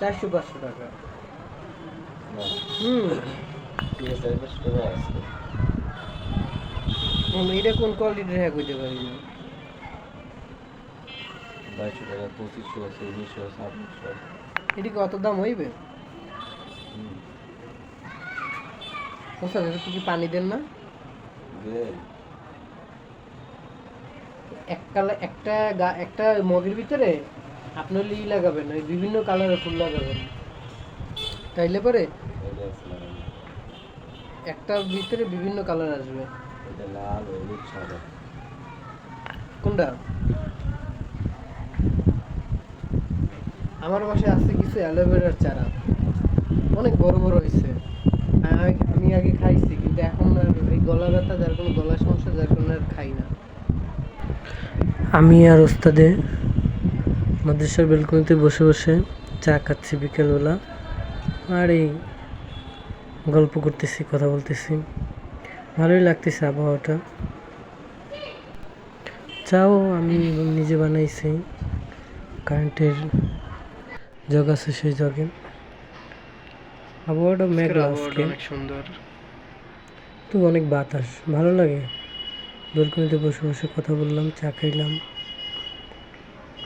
চারশো পাঁচশো টাকা হুম। এটা কোন কোয়ালিটির হ্যাঁ কইতে পারি না। বাইশশো টাকা পঁচিশশো আছে উনিশশো আছে আঠারোশো আছে। এটি কত দাম হইবে? এটা কি পানি দেন না। একটা একটা মগের ভিতরে আপনার লি লাগাবেন ওই বিভিন্ন কালারের ফুল লাগাবেন। তাইলে পরে একটার ভিতরে বিভিন্ন কালার আসবে। লাল হলুদ সাদা কোনটা? আমার বাসায় আছে কিছু অ্যালোভেরার চারা। অনেক বড় বড় হয়েছে। আমি- আমি আগে খাইছি, কিন্তু এখন আর এই গলা ব্যথা, যার কোনো গলা সমস্যা, যার কোনো আর খাই না। আমি আর ওস্তাদে মাদ্রাসার বেলকনিতে বসে বসে চা খাচ্ছি বিকেলবেলা। আর এই গল্প করতেছি কথা বলতেছি। ভালোই লাগতেছে আবহাওয়াটা। চাও আমি নিজে বানাইছি। কারেন্টের জগ আছে সেই জগে। আবহাওয়াটা মেঘলা আজকে। অনেক সুন্দর। তো অনেক বাতাস ভালো লাগে। বেলকনিতে বসে বসে কথা বললাম চা খাইলাম।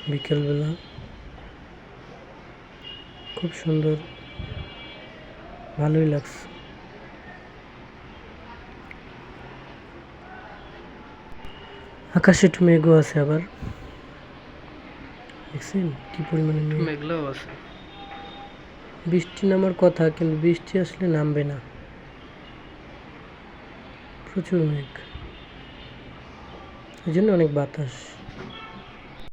বিকেলবেলা। খুব সুন্দর। ভালোই লাগছে। আকাশে একটু মেঘও আছে আবার। দেখছেন কি পরিমাণে মেঘ? মেঘলাও আছে। বৃষ্টি নামার কথা কিন্তু বৃষ্টি আসলে নামবে না। প্রচুর মেঘ। এই জন্য অনেক বাতাস।